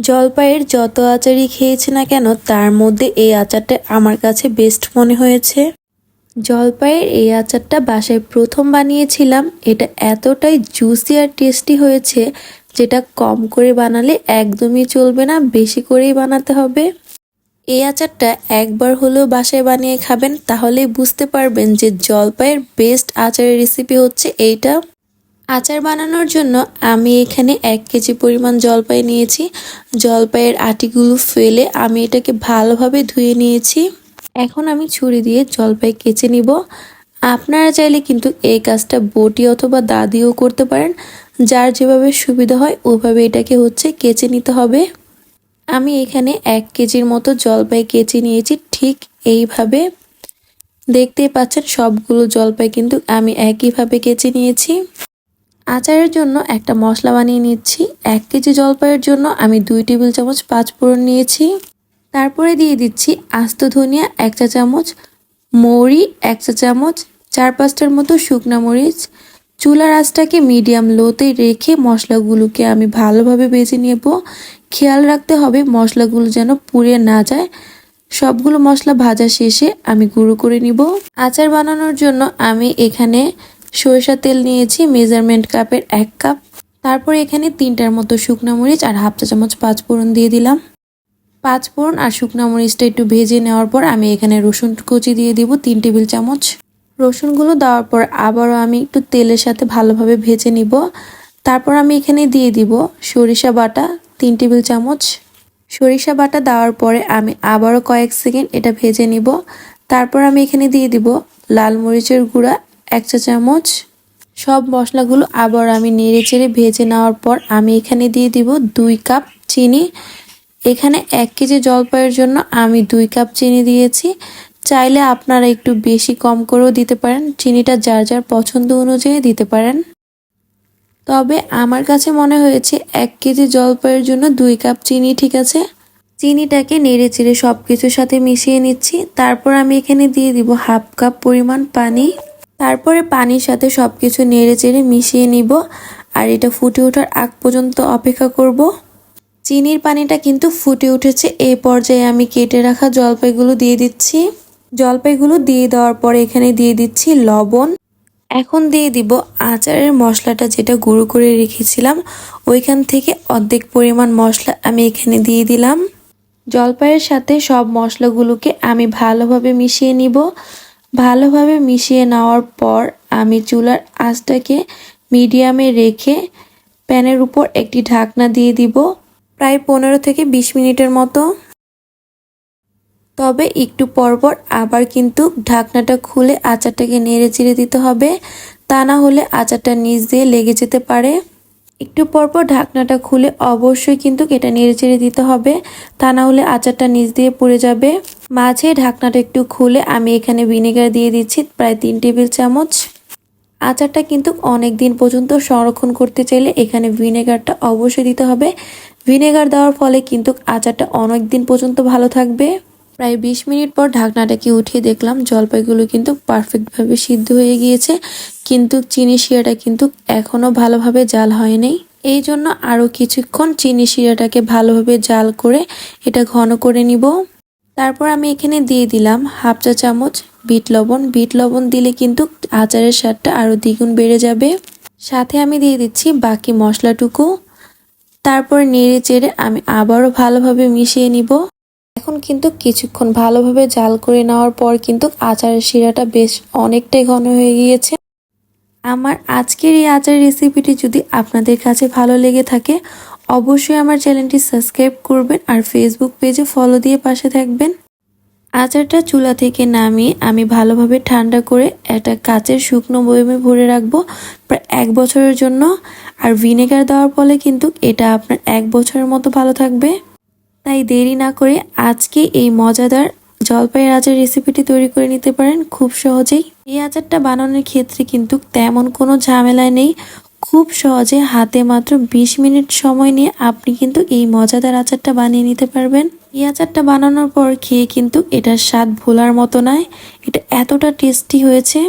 জলপাইয়ের যত আচারই খেয়েছি না কেন, তার মধ্যে এই আচারটা আমার কাছে বেস্ট মনে হয়েছে। জলপাইয়ের এই আচারটা বাসায় প্রথম বানিয়েছিলাম। এটা এতটাই জুসি আর টেস্টি হয়েছে যেটা কম করে বানালে একদমই চলবে না, বেশি করেই বানাতে হবে। এই আচারটা একবার হলেও বাসায় বানিয়ে খাবেন, তাহলেই বুঝতে পারবেন যে জলপাইয়ের বেস্ট আচারের রেসিপি হচ্ছে এইটা। আচার বানানোর জন্য আমি এখানে এক কেজি পরিমাণ জলপাই নিয়েছি। জলপাইয়ের আটিগুলো ফেলে আমি এটাকে ভালোভাবে ধুয়ে নিয়েছি। এখন আমি ছুরি দিয়ে জলপাই কেচে নিব। আপনারা চাইলে কিন্তু এই কাজটা বটি অথবা দা দিয়েও করতে পারেন। যার যেভাবে সুবিধা হয় ওভাবে এটাকে হচ্ছে কেচে নিতে হবে। আমি এখানে এক কেজির মতো জলপাই কেচে নিয়েছি ঠিক এইভাবে। দেখতেই পাচ্ছেন সবগুলো জলপাই কিন্তু আমি একইভাবে কেচে নিয়েছি। আচারের জন্য একটা মশলা বানিয়ে নিচ্ছি। এক কেজি জলপাইয়ের জন্য আমি দুই টেবিল চামচ পাঁচ ফোড়ন নিয়েছি। তারপরে দিয়ে দিচ্ছি আস্ত ধনিয়া এক চা চামচ, মৌরি এক চা চামচ, চার পাঁচটার মতো শুকনা মরিচ। চুলার আঁচটাকে মিডিয়াম লোতে রেখে মশলাগুলোকে আমি ভালোভাবে ভেজে নেব। খেয়াল রাখতে হবে মশলাগুলো যেন পুড়ে না যায়। সবগুলো মশলা ভাজা শেষে আমি গুঁড়ো করে নিব। আচার বানানোর জন্য আমি এখানে সরিষা তেল নিয়েছি মেজারমেন্ট কাপের এক কাপ তারপর এখানে তিনটার মতো শুকনা মরিচ আর হাফ চা চামচ পাঁচ ফোড়ন দিয়ে দিলাম। পাঁচ ফোড়ন আর শুকনা মরিচটা একটু ভেজে নেওয়ার পর আমি এখানে রসুন কুচি দিয়ে দিব তিন টেবিল চামচ। রসুনগুলো দেওয়ার পর আবারও আমি একটু তেলের সাথে ভালোভাবে ভেজে নিব। তারপর আমি এখানে দিয়ে দিব সরিষা বাটা তিন টেবিল চামচ। সরিষা বাটা দেওয়ার পরে আমি আবারও কয়েক সেকেন্ড এটা ভেজে নিব। তারপর আমি এখানে দিয়ে দিব লাল মরিচের গুঁড়া এক চা চামচ। সব মশলাগুলো আবার আমি নেড়ে চেড়ে ভেজে নেওয়ার পর আমি এখানে দিয়ে দিব দুই কাপ চিনি। এখানে এক কেজি জলপাইয়ের জন্য আমি দুই কাপ চিনি দিয়েছি। চাইলে আপনারা একটু বেশি কম করেও দিতে পারেন। চিনিটা যার যার পছন্দ অনুযায়ী দিতে পারেন। তবে আমার কাছে মনে হয়েছে এক কেজি জলপাইয়ের জন্য দুই কাপ চিনি ঠিক আছে। চিনিটাকে নেড়ে চেড়ে সব কিছুর সাথে মিশিয়ে নিচ্ছি। তারপর আমি এখানে দিয়ে দিব হাফ কাপ পরিমাণ পানি। তারপরে পানির সাথে সব কিছু নেড়ে চেড়ে মিশিয়ে নিব, আর এটা ফুটে ওঠার আগ পর্যন্ত অপেক্ষা করব। চিনির পানিটা কিন্তু ফুটে উঠেছে এই পর্যায়ে আমি কেটে রাখা জলপাইগুলো দিয়ে দিচ্ছি। জলপাইগুলো দিয়ে দেওয়ার পরে এখানে দিয়ে দিচ্ছি লবণ। এখন দিয়ে দিব আচারের মশলাটা যেটা গুঁড়ো করে রেখেছিলাম, ওইখান থেকে অর্ধেক পরিমাণ মশলা আমি এখানে দিয়ে দিলাম। জলপাইয়ের সাথে সব মশলাগুলোকে আমি ভালোভাবে মিশিয়ে নিব। ভালোভাবে মিশিয়ে নেওয়ার পর আমি চুলার আঁচটাকে মিডিয়ামে রেখে প্যানের উপর একটি ঢাকনা দিয়ে দিব, প্রায় পনেরো থেকে বিশ মিনিটের মতো। তবে একটু পরপর আবার কিন্তু ঢাকনাটা খুলে আচারটাকে নেড়ে চিড়ে দিতে হবে, তা না হলে আচারটা নিচ দিয়ে লেগে যেতে পারে। একটু পরপর ঢাকনাটা খুলে অবশ্যই কিন্তু এটা নেড়ে চেড়ে দিতে হবে। তা না হলে আচারটা নিচ দিয়ে পড়ে যাবে। মাঝে ঢাকনাটা একটু খুলে আমি এখানে ভিনেগার দিয়ে দিচ্ছি প্রায় তিন টেবিল চামচ। আচারটা কিন্তু অনেক দিন পর্যন্ত সংরক্ষণ করতে চাইলে এখানে ভিনেগারটা অবশ্যই দিতে হবে। ভিনেগার দেওয়ার ফলে কিন্তু আচারটা অনেক দিন পর্যন্ত ভালো থাকবে। প্রায় বিশ মিনিট পর ঢাকনাটাকে উঠিয়ে দেখলাম জলপাইগুলো কিন্তু পারফেক্টভাবে সিদ্ধ হয়ে গিয়েছে। কিন্তু চিনি শিরাটা কিন্তু এখনও ভালোভাবে জাল হয়নি। এই জন্য আরও কিছুক্ষণ চিনি শিরাটাকে ভালোভাবে জাল করে এটা ঘন করে নিব। তারপর আমি এখানে দিয়ে দিলাম হাফ চা চামচ বিট লবণ। বিট লবণ দিলে কিন্তু আচারের স্বাদটা আরও দ্বিগুণ বেড়ে যাবে। সাথে আমি দিয়ে দিচ্ছি বাকি মশলাটুকু। তারপর নেড়ে চেড়ে আমি আবারও ভালোভাবে মিশিয়ে নিব। এখন কিন্তু কিছুক্ষণ ভালোভাবে জাল করে নেওয়ার পর কিন্তু আচারের শিরাটা বেশ অনেকটাই ঘন হয়ে গিয়েছে। আমার আজকের এই আচার রেসিপিটি যদি আপনাদের কাছে ভালো লেগে থাকে, অবশ্যই আমার চ্যানেলটি সাবস্ক্রাইব করবেন আর ফেসবুক পেজে ফলো দিয়ে পাশে থাকবেন। আচারটা চুলা থেকে নামিয়ে আমি ভালোভাবে ঠান্ডা করে একটা কাচের শুকনো বয়মে ভরে রাখব প্রায় এক বছরের জন্য। আর ভিনেগার দেওয়ার ফলে কিন্তু এটা আপনার এক বছরের মতো ভালো থাকবে। তাই দেরি না করে আজকে এই মজাদার জলপাইয়ের আচার রেসিপিটি তৈরি করে নিতে পারেন খুব সহজেই। এই আচারটা বানানোর ক্ষেত্রে কিন্তু তেমন কোনো ঝামেলা নেই। খুব সহজে হাতে মাত্র ২০ মিনিট সময় নিয়ে আপনি কিন্তু এই মজাদার আচারটা বানিয়ে নিতে পারবেন। এই আচারটা বানানোর পর খেয়ে কিন্তু এটার স্বাদ ভোলার মতো নয়। এটা এতটা টেস্টি হয়েছে।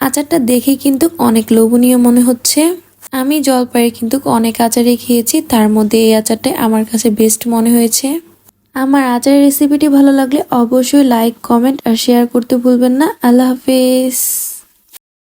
আচারটা দেখে কিন্তু অনেক লোভনীয় মনে হচ্ছে। আমি জলপাইয়ের কিন্তু অনেক আচারই খেয়েছি, তার মধ্যে এই আচারটাই আমার কাছে বেস্ট মনে হয়েছে। আমার আচারের রেসিপিটি ভালো লাগলে অবশ্যই লাইক কমেন্ট আর শেয়ার করতে ভুলবেন না। আল্লাহ হাফেজ।